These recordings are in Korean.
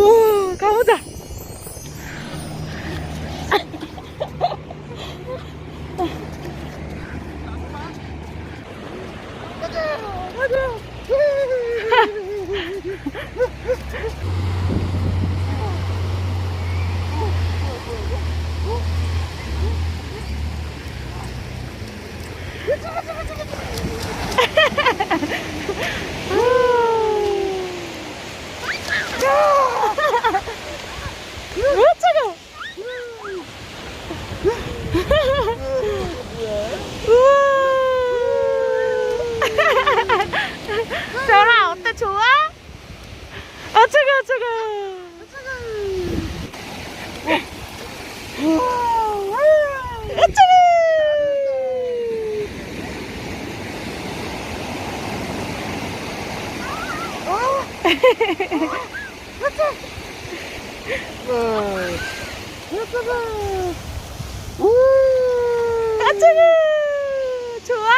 오, 가보자. 왜 차가? 우와. 별아 어때 좋아? 아 차가 차가. 아 차가. 아 차가. 좋아?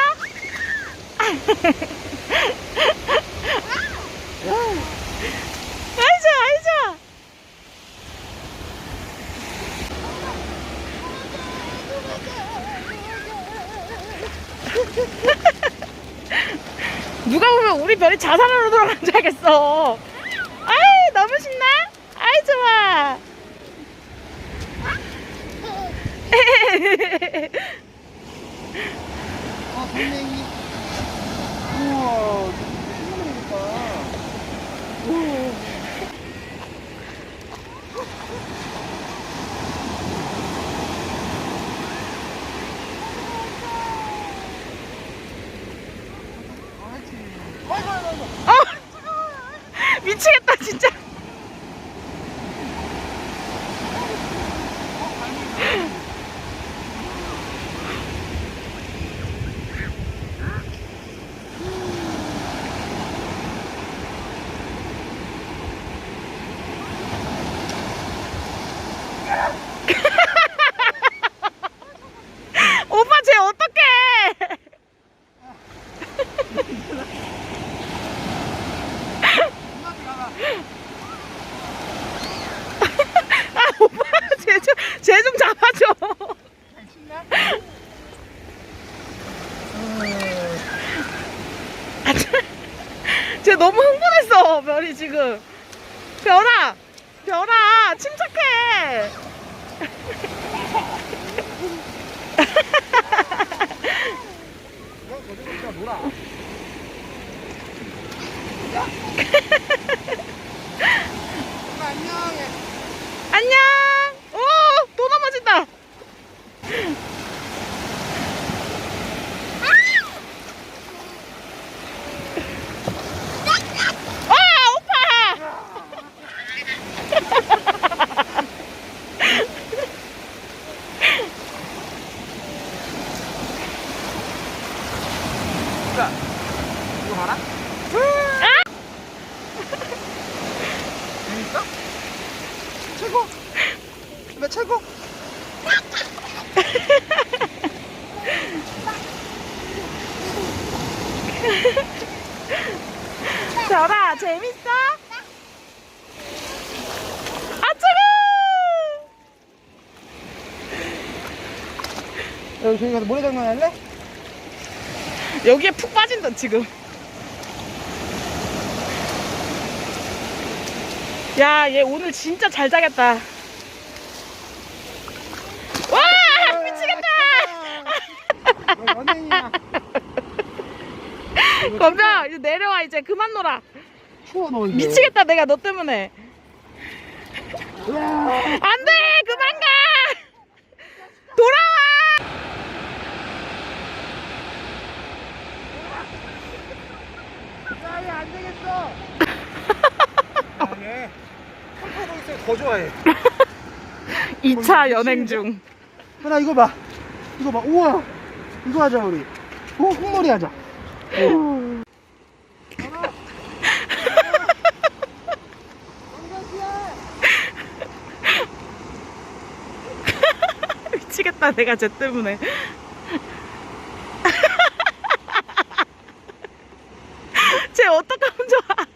아이자 아이자. 누가 보면 우리 별이 자살하러 돌아간 줄 알겠어. 너무 신나? 아이 좋아. 아, 돌멩이. 우와. 어! 미치겠다 진짜. 오빠 쟤 어떡해? 아 오빠 쟤좀쟤좀 잡아줘. 아, 쟤- 쟤 너무 흥분했어 별이 지금. 별아, 별아 침착해. 놀아. 엄마 안녕. 안녕. 오, 또 넘어진다. 아, 오빠. 자, 이거 봐라. 아! 재밌어? 최고. 나 최고. 별아, 재밌어? 아. 여기 저기 가서 모래장난 할래? 여기에 푹 빠진다 지금. 야, 얘 오늘 진짜 잘 자겠다. 와, 미치겠다. 너 연예인이야. 건병, 이제 내려와 이제 그만 놀아. 추워 너 이제. 미치겠다 내가 너 때문에. 으아. 안돼, 그만 가. 돌아와. 야, 얘안 되겠어. 아, 얘. 있으면 더 좋아해. 2차 연행 중. 하나 이거 봐. 이거 봐. 우와. 이거 하자 우리. 오, 흙놀이 하자. 오. 미치겠다 내가 쟤 때문에. 쟤 어떡하면 좋아.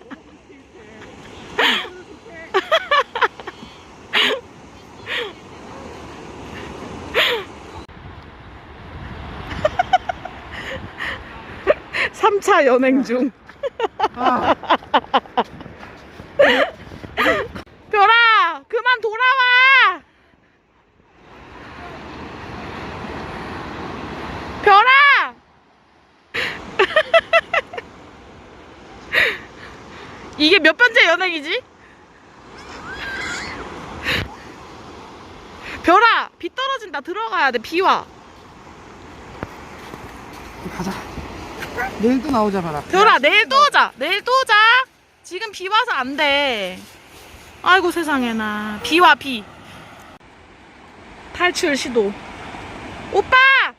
3차 연행 중. 아, 별아, 그만 돌아와! 별아! 이게 몇 번째 연행이지? 별아, 비 떨어진다. 들어가야 돼. 비 와. 가자. 내일 또 나오자, 봐라. 별아, 내일 또 오자. 내일 또 오자. 지금 비 와서 안 돼. 아이고 세상에나. 비 와, 비. 탈출 시도. 오빠!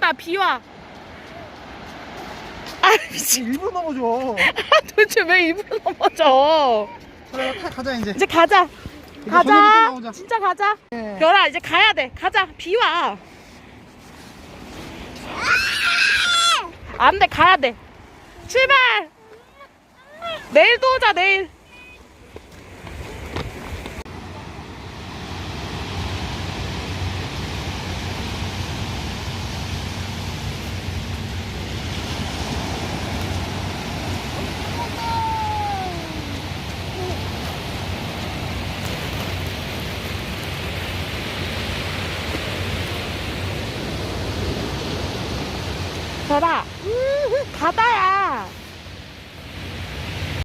나 비 와. 아, 미친. 일부러 넘어져. 도대체 왜 입을 넘어져? 그래, 타, 가자, 이제. 이제 가자. 이제 가자. 진짜 가자. 예. 별아 이제 가야 돼. 가자. 비 와. 안 돼. 가야 돼. 출발. 내일 또 오자. 내일. 별아. 가다야.